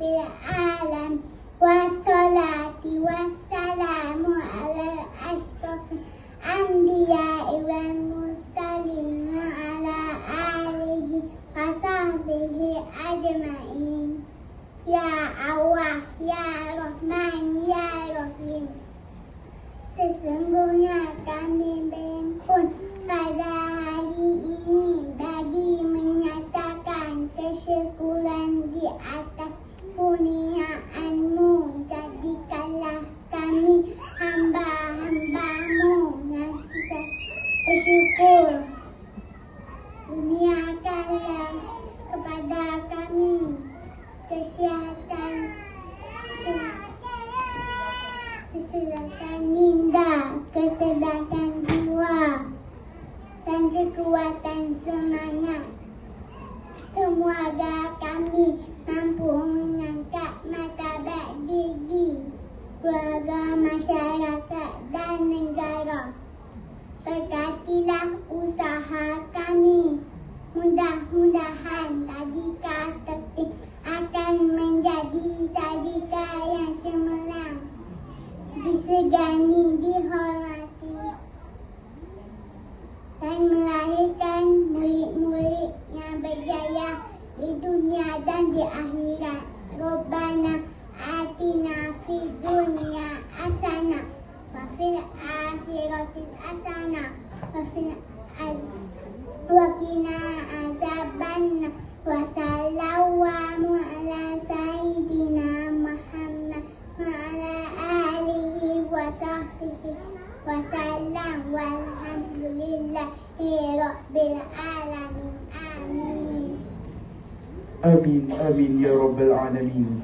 العالمين والصلاة والسلام على أشرف الأنبياء والمرسلين وعلى آله وصحبه أجمعين يا Allah, Ya Rahman, Ya Rahim. Sesungguhnya kami kurniaanmu. Jadikanlah kami hamba-hambamu yang bersyukur. Kurniakanlah kepada kami kesihatan kesehatan minda, kecerdasan jiwa dan kekuatan semangat. Semoga kami mampu keluarga, masyarakat dan negara. Berkatilah usaha kami. Mudah-mudahan tadika tertib akan menjadi tadika yang cemerlang. Disegani, dihormati dan melahirkan murid-murid yang berjaya di dunia dan di akhirat. وفي وقنا عذاب النار وصلى الله على سيدنا محمد وعلى آله وصحبه وسلم والحمد لله رب العالمين. آمين. آمين آمين يا رب العالمين.